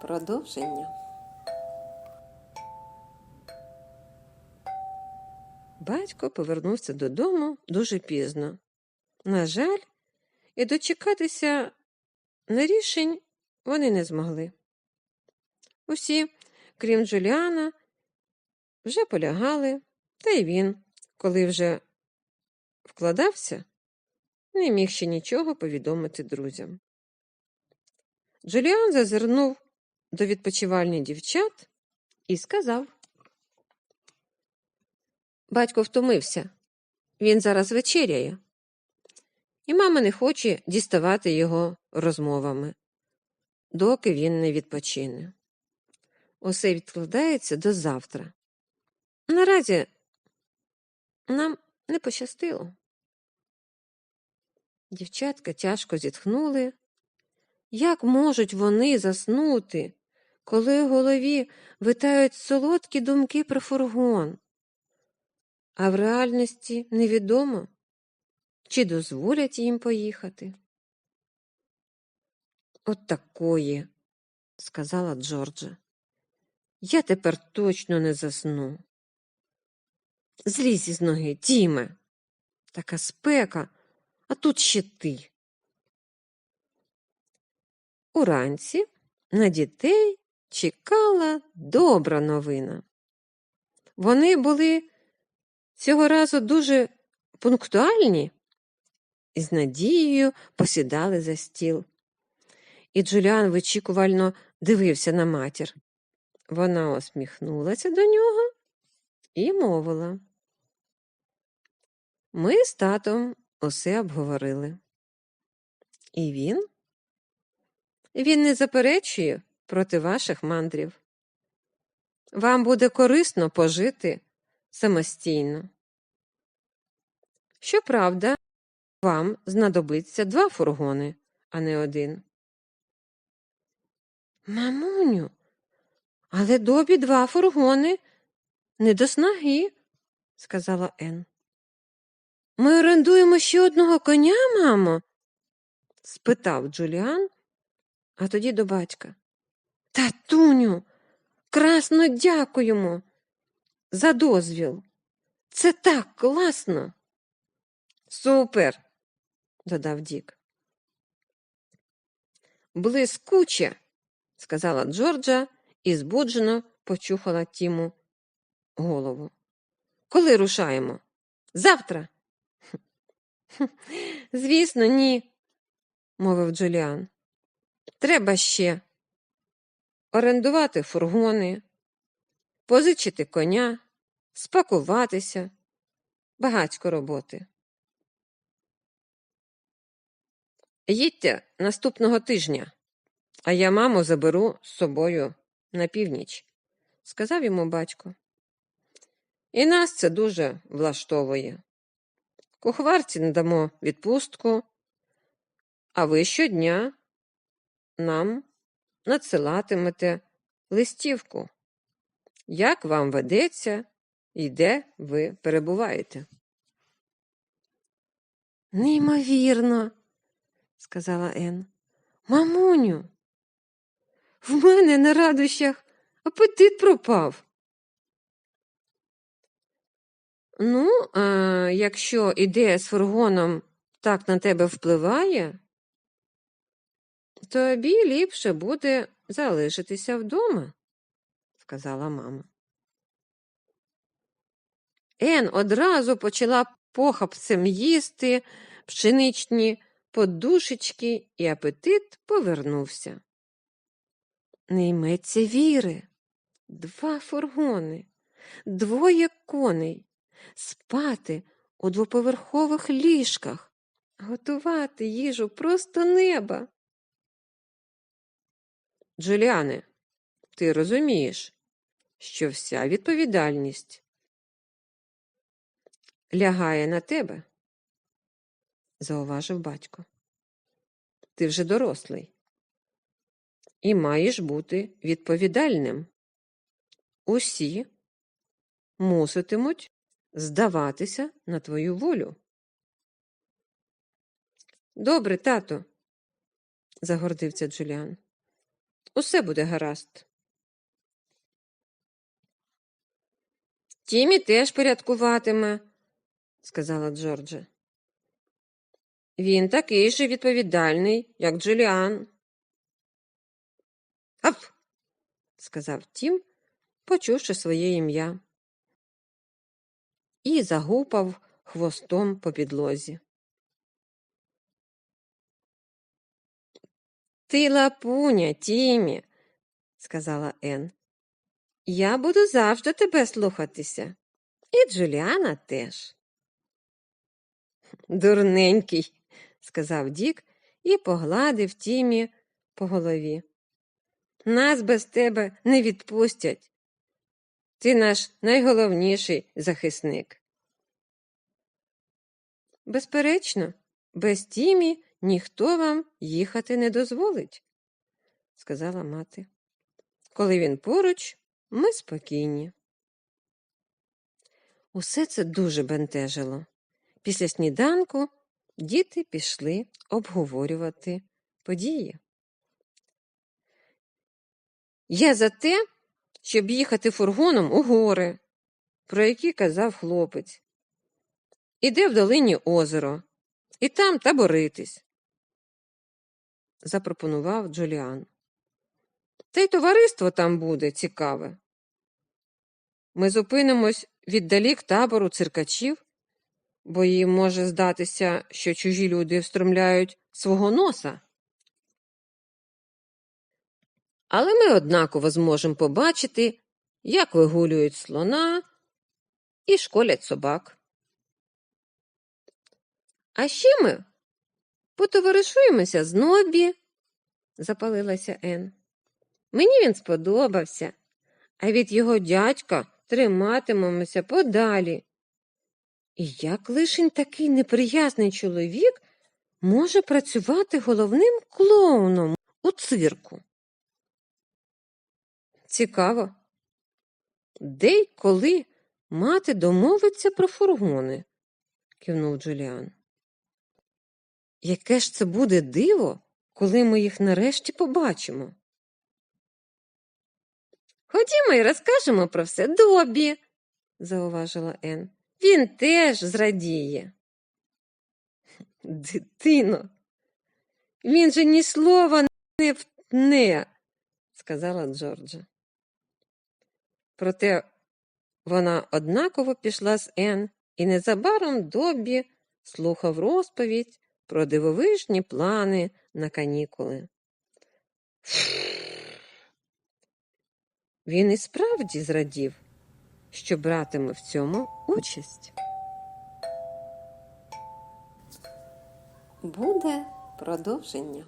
Продовження. Батько повернувся додому дуже пізно. На жаль, і дочекатися на рішень вони не змогли. Усі, крім Джуліана, вже полягали, та й він, коли вже вкладався, не міг ще нічого повідомити друзям. Джуліан зазирнув до відпочивальні дівчат і сказав. Батько втомився. Він зараз вечеряє. І мама не хоче діставати його розмовами, доки він не відпочине. Усе відкладається до завтра. Наразі нам не пощастило. Дівчатка тяжко зітхнули. Як можуть вони заснути, коли у голові витають солодкі думки про фургон? А в реальності невідомо, чи дозволять їм поїхати. От такої, сказала Джорджа. Я тепер точно не засну. Злізь із ноги, Тіме. Така спека, а тут ще ти. Уранці на дітей чекала добра новина. Вони були цього разу дуже пунктуальні і з надією посідали за стіл. І Джуліан вичікувально дивився на матір. Вона усміхнулася до нього і мовила. Ми з татом усе обговорили. І він? Він не заперечує проти ваших мандрів. Вам буде корисно пожити самостійно. Щоправда, вам знадобиться два фургони, а не один. Мамуню, але добі два фургони не до снаги, сказала Ен. Ми орендуємо ще одного коня, мамо? спитав Джуліан, а тоді до батька. Татуню, красно дякуємо за дозвіл. Це так класно. Супер, додав Дік. Блискуче, сказала Джорджа і збуджено почухала Тіму голову. Коли рушаємо? Завтра. Звісно, ні, мовив Джуліан. Треба ще орендувати фургони, позичити коня, спакуватися, багатько роботи. Їдьте наступного тижня, а я маму заберу з собою на північ, сказав йому батько. І нас це дуже влаштовує. Кухварці надамо відпустку, а ви щодня нам надсилатимете листівку, як вам ведеться і де ви перебуваєте. Неймовірно, сказала Ен. Мамуню, в мене на радощах апетит пропав. Ну, а якщо ідея з фургоном так на тебе впливає, тобі ліпше буде залишитися вдома, сказала мама. Ен одразу почала похапцем їсти пшеничні подушечки, і апетит повернувся. Не йметься віри. Два фургони, двоє коней, спати у двоповерхових ліжках, готувати їжу просто неба. Джуліане, ти розумієш, що вся відповідальність лягає на тебе, зауважив батько. Ти вже дорослий і маєш бути відповідальним. Усі муситимуть здаватися на твою волю. Добре, тато, загордився Джуліан. Усе буде гаразд. Тімі теж порядкуватиме, сказала Джорджа. Він такий же відповідальний, як Джуліан. Аф, сказав Тім, почувши своє ім'я, і загупав хвостом по підлозі. Ти лапуня, Тімі, сказала Ен. Я буду завжди тебе слухатися. І Джуліана теж. Дурненький, сказав Дік і погладив Тімі по голові. Нас без тебе не відпустять. Ти наш найголовніший захисник. Безперечно, без Тімі ніхто вам їхати не дозволить, сказала мати. Коли він поруч, ми спокійні. Усе це дуже бентежило. Після сніданку діти пішли обговорювати події. Я за те, щоб їхати фургоном у гори, про які казав хлопець. Іде в долині озеро, і там таборитись, запропонував Джуліан. Та й товариство там буде цікаве. Ми зупинимось віддалік табору циркачів, бо їм може здатися, що чужі люди встромляють свого носа. Але ми однаково зможемо побачити, як вигулюють слона і школять собак. А ще ми потоваришуємося з Нобі, запалилася Ен. Мені він сподобався, а від його дядька триматимемося подалі. І як лишень такий неприязний чоловік може працювати головним клоуном у цирку? Цікаво. Де й коли мати домовиться про фургони? кивнув Джуліан. Яке ж це буде диво, коли ми їх нарешті побачимо? Ходімо і розкажемо про все Добі, зауважила Ен. Він теж зрадіє. Дитино, він же ні слова не втне, сказала Джорджа. Проте вона однаково пішла з Ен, і незабаром Добі слухав розповідь про дивовижні плани на канікули. Він і справді зрадів, що братиме в цьому участь. Буде продовження.